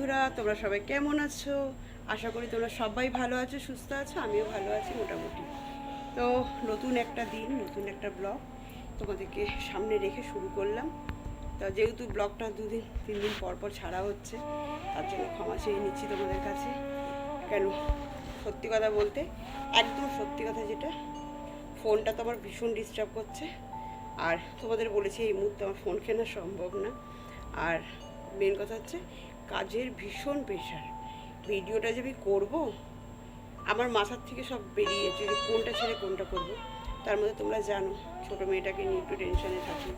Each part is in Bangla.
বন্ধুরা, তোমরা সবাই কেমন আছো? আশা করি তোমরা সবাই ভালো আছো, সুস্থ আছো, আমিও ভালো আছি মোটামুটি। তো নতুন একটা দিন, নতুন একটা ব্লগ তোমাদেরকে সামনে রেখে শুরু করলাম। তা যেহেতু ব্লগটা দুদিন তিন দিন পর পর ছাড়া হচ্ছে, তার জন্য ক্ষমা চেয়ে নিচ্ছি তোমাদের কাছে। কেন? সত্যি কথা বলতে, একদম সত্যি কথা যেটা, ফোনটা তো আমার ভীষণ ডিস্টার্ব করছে। আর তোমাদের বলেছি এই মুহূর্তে আমার ফোন কেনা সম্ভব না। আর মেন কথা হচ্ছে কাজের ভীষণ প্রেশার ভিডিওটা যে আমি করব, আমার মাথার থেকে সব বেরিয়েছে যে কোনটা ছেড়ে কোনটা করব। তার মধ্যে তোমরা জানো, ছোটো মেয়েটাকে নিয়ে একটু টেনশনে থাকি।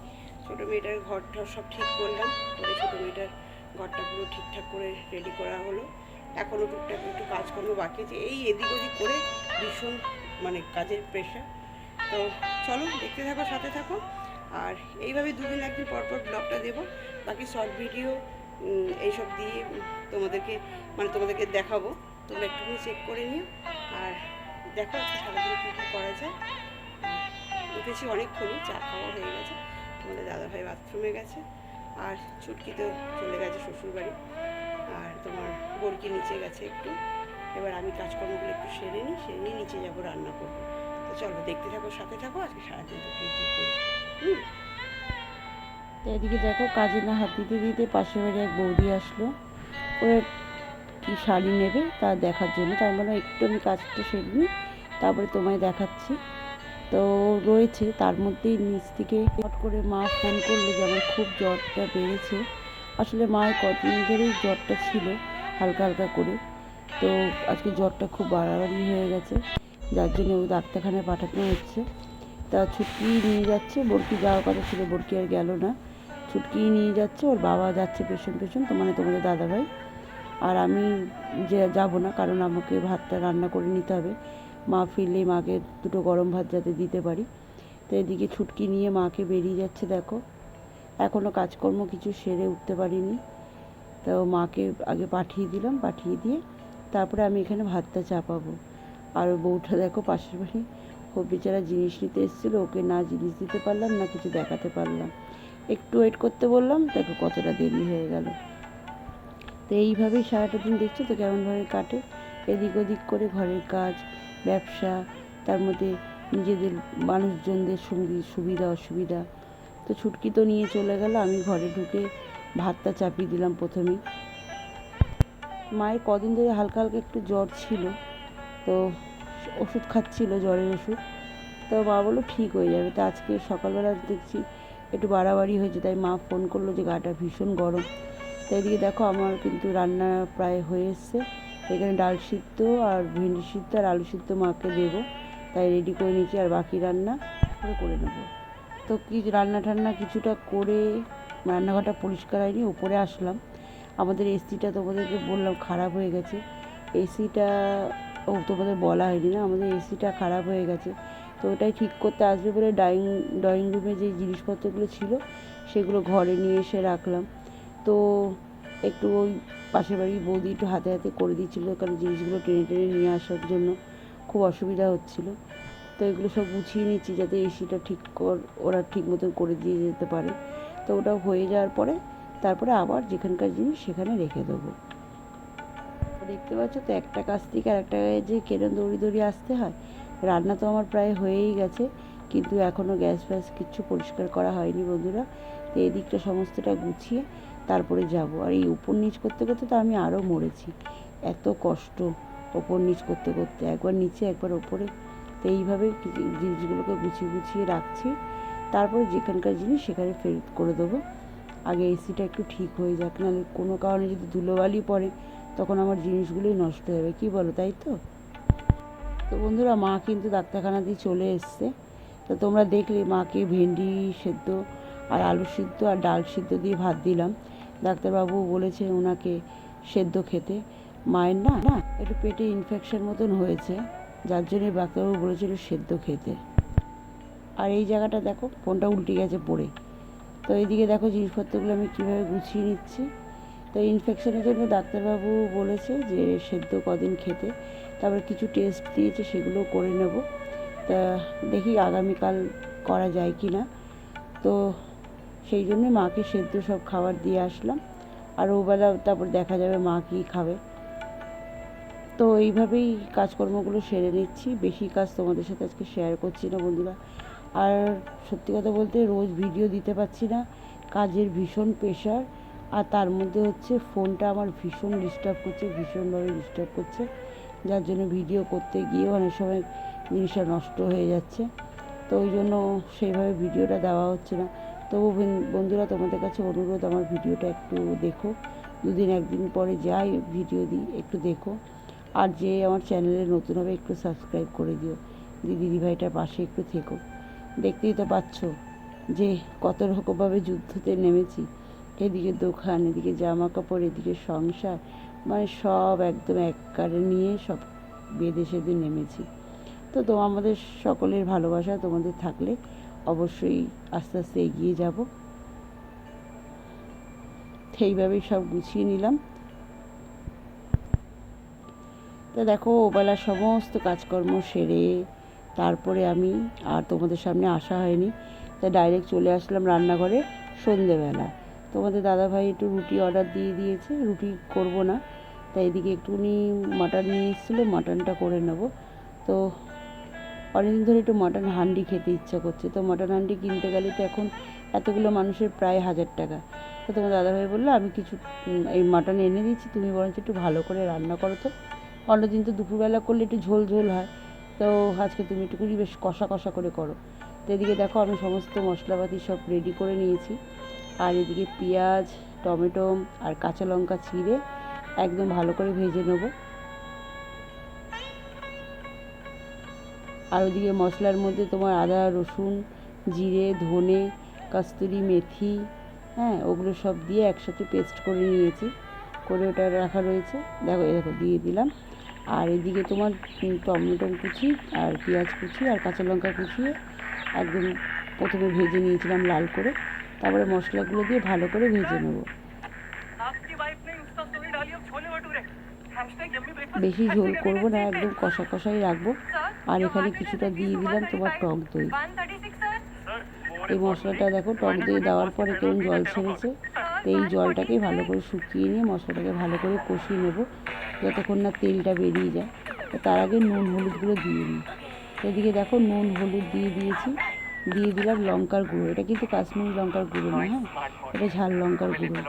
ছোটো মেয়েটার ঘরটা সব ঠিক করলাম করে ছোটো মেয়েটার ঘরটা পুরো ঠিকঠাক করে রেডি করা হলো। এখনও টুকটাক একটু কাজকর্ম বাকি আছে। এই এদিক ওদিক করে ভীষণ মানে কাজের প্রেশার তো চলো, দেখতে থাকো, সাথে থাকো। আর এইভাবে দুদিন একদিন পর পর ব্লগটা দেবো। বাকি শর্ট ভিডিও এইসব দিয়ে তোমাদেরকে মানে তোমাদেরকে দেখাবো। তোমরা একটুখানি চেক করে নিও। আর দেখো আজকে সারাদিন কী কী করা যায়। উঠেছি অনেকক্ষণই, চা খাওয়া হয়ে গেছে। তোমাদের দাদাভাই বাথরুমে গেছে। আর চুটকি তো চলে গেছে শ্বশুরবাড়ি। আর তোমার বরকি নিচে গেছে একটু। এবার আমি কাজকর্মগুলো একটু সেরে নিই, সেরে নিয়ে নিচে যাব রান্না করব। তো চলো, দেখতে থাকো, সাথে থাকো। আজকে সারাদিন তো কী কী করি। হুম? তো এদিকে দেখো কাজে না হাত দিতে দিতে পাশের বাড়ি এক বৌদি আসলো। ওরা কি শাড়ি নেবে তা দেখার জন্য। তাই বললাম একটু আমি কাজটা সেরে নিই, তারপরে তোমায় দেখাচ্ছি। তো রয়েছে, তার মধ্যেই নিচ থেকে হট করে মা ফোন করল যে আমার খুব জ্বরটা বেড়েছে। আসলে মায়ের কদিন ধরেই জ্বরটা ছিল, হালকা হালকা করে। তো আজকে জ্বরটা খুব বাড়াবাড়ি হয়ে গেছে, যার জন্য ও ডাক্তারখানায় পাঠানো হচ্ছে। তা ছুটি নিয়ে যাচ্ছে, বরকি যাওয়ার কথা ছিল, বরকি আর গেল না। ছুটকি নিয়ে যাচ্ছে, ওর বাবা যাচ্ছে পেছন পেছন, তো মানে তোমাদের দাদাভাই। আর আমি যে যাব না, কারণ আমাকে ভাতটা রান্না করে নিতে হবে। মা ফিরলে মাকে দুটো গরম ভাত যাতে দিতে পারি। তো এদিকে ছুটকি নিয়ে মাকে বেরিয়ে যাচ্ছে, দেখো। এখনও কাজকর্ম কিছু সেরে উঠতে পারিনি। তো মাকে আগে পাঠিয়ে দিলাম, পাঠিয়ে দিয়ে তারপরে আমি এখানে ভাতটা চাপাবো। আর বউটা দেখো, পাশের বাড়ি। ও বেচারা জিনিস নিতে এসেছিল, ওকে না জিনিস দিতে পারলাম, না কিছু দেখাতে পারলাম। একটু ওয়েট করতে বললাম, দেখো কতটা দেরি হয়ে গেল। তো এইভাবেই সারাটা দিন দেখছ তো কেমনভাবে কাটে। এদিক ওদিক করে ঘরের কাজ, ব্যবসা, তার মধ্যে নিজেদের মানুষজনদের সঙ্গী সুবিধা, অসুবিধা। তো ছুটকি তো নিয়ে চলে গেল, আমি ঘরে ঢুকে ভাতটা চাপিয়ে দিলাম প্রথমেই। মায়ের কদিন ধরে হালকা হালকা একটু জ্বর ছিল, তো ওষুধ খাচ্ছিল জ্বরের ওষুধ। তো মা বলল, ঠিক হয়ে যাবে। তো আজকে সকালবেলা দেখছি একটু বাড়াবাড়ি হয়েছে, তাই মা ফোন করল যে গাটা ভীষণ গরম। তাই এদিকে দেখো আমার কিন্তু রান্না প্রায় হয়ে এসছে। এখানে ডাল সিদ্ধ আর ভেন্ডি সিদ্ধ আর আলু সিদ্ধ মাকে দেবো। তাই রেডি করে নিয়েছি আর বাকি রান্না করে নেব। তো কি রান্না টান্না কিছুটা করে রান্নাঘরটা পরিষ্কার হয়নি, উপরে আসলাম। আমাদের এসিটা তোমাদেরকে বললাম খারাপ হয়ে গেছে। এসিটা ও তোমাদের বলা হয়নি না, আমাদের এসিটা খারাপ হয়ে গেছে। তো ওটাই ঠিক করতে আসবে বলে ড্রয়িং ড্রয়িং রুমে যে জিনিসপত্রগুলো ছিল, সেগুলো ঘরে নিয়ে এসে রাখলাম। তো একটু ওই পাশের বাড়ির বৌদি একটু হাতে হাতে করে দিচ্ছিল কারণ জিনিসগুলো টেনে টেনে নিয়ে আসার জন্য খুব অসুবিধা হচ্ছিল। তো এগুলো সব গুছিয়ে নিচ্ছি যাতে এসিটা ঠিক কর, ওরা ঠিক মতন করে দিয়ে যেতে পারে। তো ওটা হয়ে যাওয়ার পরে তারপরে আবার যেখানকার জিনিস সেখানে রেখে দেবো। দেখতে পাচ্ছ তো একটা কাজ থেকে আর একটা যে কেরম দৌড়ি দৌড়ি আসতে হয় রান্না তো আমার প্রায় হয়েই গেছে, কিন্তু এখনও গ্যাস ফ্যাস কিচ্ছু পরিষ্কার করা হয়নি বন্ধুরা। তো এই দিকটা সমস্তটা গুছিয়ে তারপরে যাব। আর এই উপর নিচ করতে করতে তো আমি আরও মরেছি। এত কষ্ট ওপর নিচ করতে করতে। একবার নিচে, একবার ওপরে। তো এইভাবে জিনিসগুলোকে গুছিয়ে গুছিয়ে রাখছি। তারপরে যেখানকার জিনিস সেখানে ফেরত করে দেবো। আগে এসিটা একটু ঠিক হয়ে যাক, নাহলে কোনো কারণে যদি ধুলোবালি পড়ে, তখন আমার জিনিসগুলোই নষ্ট যাবে কী বলো, তাই তো? তো বন্ধুরা, মা কিন্তু ডাক্তারখানা দিয়ে চলে এসছে। তো তোমরা দেখলে মাকে ভেন্ডি সেদ্ধ আর আলু সিদ্ধ আর ডাল সিদ্ধ দিয়ে ভাত দিলাম। ডাক্তারবাবু বলেছে ওনাকে সেদ্ধ খেতে। মায়ের না না, একটু পেটে ইনফেকশন মতন হয়েছে, যার জন্য ডাক্তারবাবু বলেছিল সেদ্ধ খেতে। আর এই জায়গাটা দেখো, ফোনটা উল্টে গেছে পড়ে। তো এইদিকে দেখো জিনিসপত্রগুলো আমি কীভাবে গুছিয়ে নিচ্ছি। তো ইনফেকশনের জন্য ডাক্তারবাবু বলেছে যে, সেদ্ধ কদিন খেতে। তারপরে কিছু টেস্ট দিয়েছে, সেগুলো করে নেব। তা দেখি আগামীকাল করা যায় কি না তো সেই জন্য মাকে সেদ্ধ সব খাবার দিয়ে আসলাম। আর ওবেলা তারপর দেখা যাবে মা কী খাবে। তো এইভাবেই কাজকর্মগুলো সেরে নিচ্ছি। বেশি কাজ তোমাদের সাথে আজকে শেয়ার করছি না বন্ধুরা। আর সত্যি কথা বলতে রোজ ভিডিও দিতে পারছি না। কাজের ভীষণ প্রেশার আর তার মধ্যে হচ্ছে ফোনটা আমার ভীষণ ডিস্টার্ব করছে, ভীষণভাবে ডিস্টার্ব করছে। যার জন্য ভিডিও করতে গিয়ে অনেক সময় জিনিসটা নষ্ট হয়ে যাচ্ছে। তো ওই জন্য সেইভাবে ভিডিওটা দেওয়া হচ্ছে না। তবু বন- বন্ধুরা, তোমাদের কাছে অনুরোধ, আমার ভিডিওটা একটু দেখো। দুদিন, একদিন পরে যাই ভিডিও দিই, একটু দেখো। আর যে আমার চ্যানেলে নতুন হবে, একটু সাবস্ক্রাইব করে দিও। দিদি দিদিভাইটার পাশে একটু থেকো। দেখতেই তো পাচ্ছ যে কত রকমভাবে যুদ্ধতে নেমেছি। এদিকে দোকান, এদিকে জামা কাপড় এদিকে সংসার মানে সব একদম এক কারে নিয়ে সব বেঁধে সেদে নেমেছি। তো তো আমাদের সকলের ভালোবাসা তোমাদের থাকলে অবশ্যই আস্তে আস্তে এগিয়ে যাব। সেইভাবেই সব গুছিয়ে নিলাম। তো দেখো, ওবেলা সমস্ত কাজকর্ম সেরে তারপরে আমি আর তোমাদের সামনে আসা হয়নি। তা ডাইরেক্ট চলে আসলাম রান্নাঘরে সন্ধেবেলা। তোমাদের দাদাভাই একটু রুটি অর্ডার দিয়ে দিয়েছে, রুটি করব না। তাই এদিকে একটুখানি মাটন নিয়ে এসেছিল মাটনটা করে নেব। তো অনেকদিন ধরে একটু মাটন হান্ডি খেতে ইচ্ছা করছে। তো মাটন হান্ডি কিনতে গেলে তো এখন এতগুলো মানুষের প্রায় হাজার টাকা। তো তোমার দাদাভাই বলল, আমি কিছু এই মাটন এনে দিচ্ছি তুমি বরঞ্চ একটু ভালো করে রান্না করো তো। অন্যদিন তো দুপুরবেলা করলে একটু ঝোল ঝোল হয়। তো আজকে তুমি একটুকুনি বেশ কষা কষা করে করো। তো এদিকে দেখো আমি সমস্ত মশলাপাতি সব রেডি করে নিয়েছি। আর এদিকে পেঁয়াজ, টমেটো আর কাঁচা লঙ্কা চিড়ে একদম ভালো করে ভেজে নেব। আর ওদিকে মশলার মধ্যে তোমার আদা, রসুন, জিরে, ধনে, কাস্তুরি, মেথি হ্যাঁ ওগুলো সব দিয়ে একসাথে পেস্ট করে নিয়েছি, করে ওটা রাখা রয়েছে। দেখো এই দেখো, দিয়ে দিলাম। আর এদিকে তোমার টমেটো কুচি আর পেঁয়াজ কুচি আর কাঁচা লঙ্কা কুচিয়ে একদম প্রথমে ভেজে নিয়েছিলাম লাল করে। তারপরে মশলাগুলো দিয়ে ভালো করে ভেজে নেব। বেশি ঝোল করব না একদম কষা কষাই রাখব। আর এখানে কিছুটা দিয়ে দিলাম তোমার টক দই। এই মশলাটা দেখো টক দই দেওয়ার পরে কেমন জল ছেড়েছে। তো এই জলটাকেই ভালো করে শুকিয়ে নিয়ে মশলাটাকে ভালো করে কষিয়ে নেব যতক্ষণ না তেলটা বেরিয়ে যায়। তার আগে নুন হলুদগুলো দিয়ে নিই এদিকে দেখো নুন হলুদ দিয়ে দিয়েছি। দিয়ে দিলাম লঙ্কার গুঁড়ো। এটা কিন্তু কাশ্মীরি লঙ্কার গুঁড়ো না হ্যাঁ? এটা ঝাল লঙ্কার গুঁড়ো।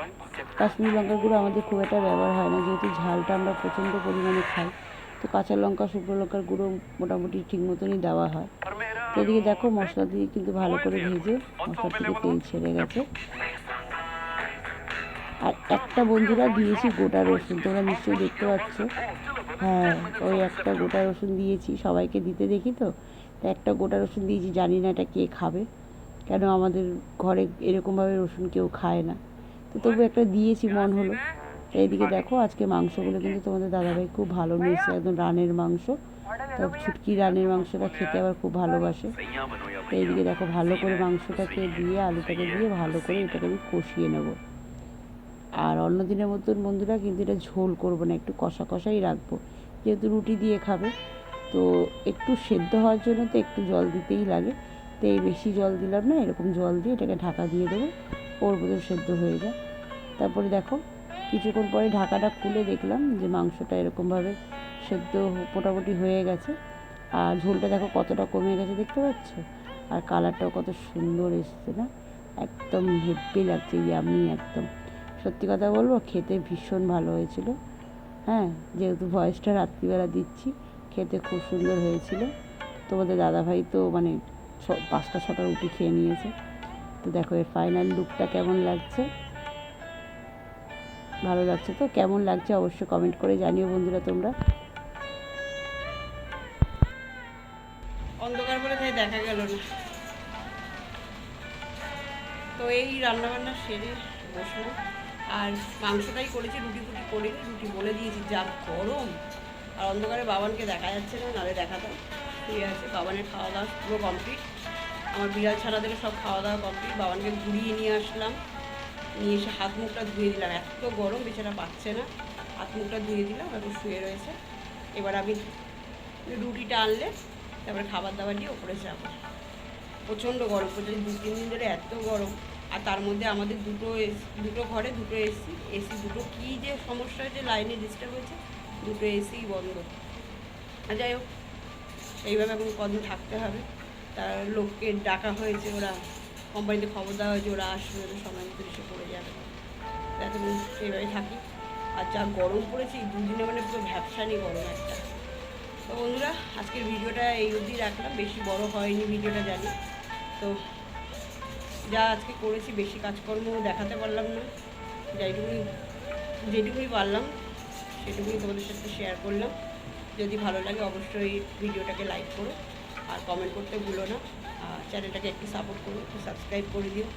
কাশ্মীরি লঙ্কার গুঁড়ো আমাদের খুব একটা ব্যবহার হয় না, যেহেতু ঝালটা আমরা প্রচণ্ড পরিমাণে খাই। তো কাঁচা লঙ্কা, শুকনো লঙ্কার গুঁড়ো মোটামুটি ঠিক মতনই দেওয়া হয়। তো এদিকে দেখো মশলা দিয়ে কিন্তু ভালো করে ভেজে মশলা থেকে তেল ছেড়ে গেছে। আর একটা বন্ধুরা দিয়েছি গোটা রসুন, তোমরা নিশ্চয়ই দেখতে পাচ্ছ। হ্যাঁ ওই একটা গোটা রসুন দিয়েছি, সবাইকে দিতে দেখি তো? একটা গোটা রসুন দিয়েছি, জানি না এটা কে খাবে। কেন আমাদের ঘরে এরকমভাবে রসুন কেউ খায় না। তো তবু একটা দিয়েছি, মন হলো। এইদিকে দেখো, আজকে মাংসগুলো কিন্তু তোমাদের দাদাভাই খুব ভালো নিয়েছে, একদম রানের মাংস। তো ছুটকি রানের মাংসটা খেতে আবার খুব ভালোবাসে। তো এইদিকে দেখো, ভালো করে মাংসটাকে দিয়ে, আলুটাকে দিয়ে ভালো করে এটাকে আমি কষিয়ে নেব। আর অন্য দিনের মতন বন্ধুরা কিন্তু এটা ঝোল করব না, একটু কষা কষাই রাখব। যেহেতু রুটি দিয়ে খাবে তো একটু সেদ্ধ হওয়ার জন্য তো একটু জল দিতেই লাগে। তো এই বেশি জল দিলাম না, এরকম জল দিয়ে এটাকে ঢাকা দিয়ে দেবো, ওর ভিতর সেদ্ধ হয়ে যায় তারপরে দেখো, কিছুক্ষণ পরে ঢাকাটা খুলে দেখলাম যে মাংসটা এরকমভাবে সেদ্ধ মোটামুটি হয়ে গেছে। আর ঝোলটা দেখো কতটা কমে গেছে দেখতে পাচ্ছ? আর কালারটাও কত সুন্দর এসছে না? একদম হেব্বি লাগছে, ইয়ামি একদম। সত্যি কথা বলব, খেতে ভীষণ ভালো হয়েছিল। হ্যাঁ যেহেতু ভয়েসটা রাত্রিবেলা দিচ্ছি। খেতে খুব সুন্দর হয়েছিল। তোমাদের দাদাভাই তো মানে পাঁচটা, ছটা রুটি খেয়ে নিয়েছে। তো দেখো, এর ফাইনাল লুকটা কেমন লাগছে? ভালো লাগছে তো? কেমন লাগছে অবশ্যই কমেন্ট করে জানিও বন্ধুরা তোমরা। অন্ধকার বলে তাই দেখা গেল না। তো এই রান্নাবান্না সেরে বসল আর মাংসটাই করেছি রুটি ফুটি করে রুটি বলে দিয়েছি, যা গরম। আর অন্ধকারে বাবানকে দেখা যাচ্ছে না, নাহলে দেখাতাম ঠিক আছে, বাবানের খাওয়া দাওয়া পুরো কমপ্লিট আমার বিড়াল ছাড়া থেকে সব খাওয়া দাওয়া কমপ্লিট বাবানকে ঘুরিয়ে নিয়ে আসলাম। নিয়ে এসে হাত মুখটা ধুয়ে দিলাম। এত গরম, বেচারা পাচ্ছে না। হাত মুখটা ধুয়ে দিলাম এখন শুয়ে রয়েছে। এবার আমি রুটিটা আনলে, তারপরে খাবার দাবার দিয়ে ওপরে যাব। প্রচণ্ড গরম প্রচণ্ড দু, তিন দিন ধরে এত গরম। আর তার মধ্যে আমাদের দুটো এস- দুটো ঘরে দুটো এসি এসি দুটো কী যে সমস্যা হয়েছে লাইনে ডিস্টার্ব হয়েছে। দুটো এসি বন্ধ। আর যাই হোক, এইভাবে এখন কদিন থাকতে হবে। তার লোককে ডাকা হয়েছে, ওরা কোম্পানিতে খবর দেওয়া হয়েছে, ওরা আসবে, ওদের সময় মতো এসে পড়ে যাবে। এখন সেইভাবে থাকি। আর যা গরম পড়েছে, এই দুদিনে মানে পুরো ভ্যাপসানি গরম একটা। তো বন্ধুরা, আজকের ভিডিওটা এই অবধি রাখলাম। বেশি বড় হয়নি ভিডিওটা জানি। তো যা আজকে করেছি, বেশি কাজকর্ম দেখাতে পারলাম না। যেটুকুনি যেটুকুই পারলাম সেটুকুনি তোমাদের সাথে শেয়ার করলাম। যদি ভালো লাগে অবশ্যই ভিডিওটাকে লাইক করো আর কমেন্ট করতে ভুলো না। আর চ্যানেলটাকে একটু সাপোর্ট করো সাবস্ক্রাইব করে দিও।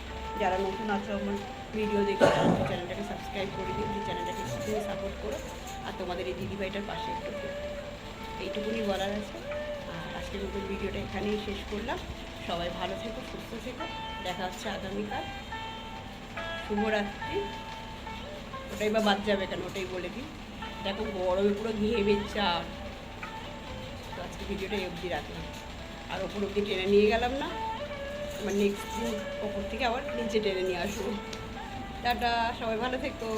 যারা নতুন আছো আমার ভিডিও দেখে চ্যানেলটাকে সাবস্ক্রাইব করে দিও, যে চ্যানেলটাকে একটু সাপোর্ট করো। আর তোমাদের এই দিদিভাইটার পাশে একটু এইটুকুনি বলার আছে। আর আজকের নতুন ভিডিওটা এখানেই শেষ করলাম। সবাই ভালো থেকো, সুস্থ থেকো। দেখা হচ্ছে আগামীকাল। শুভরাত্রি। ওটাই বা বাদ যাবে কেন, ওটাই বলে দিই। দেখো গরমে পুরো ঘেমে চাপ তো আজকে ভিডিওটা অবধি রাখলাম। আর ওপর অবধি টেনে নিয়ে গেলাম না। আমার নেক্সট দিন ওপর থেকে আবার নিচে টেনে নিয়ে আসব। টাটা, সবাই ভালো থেকো।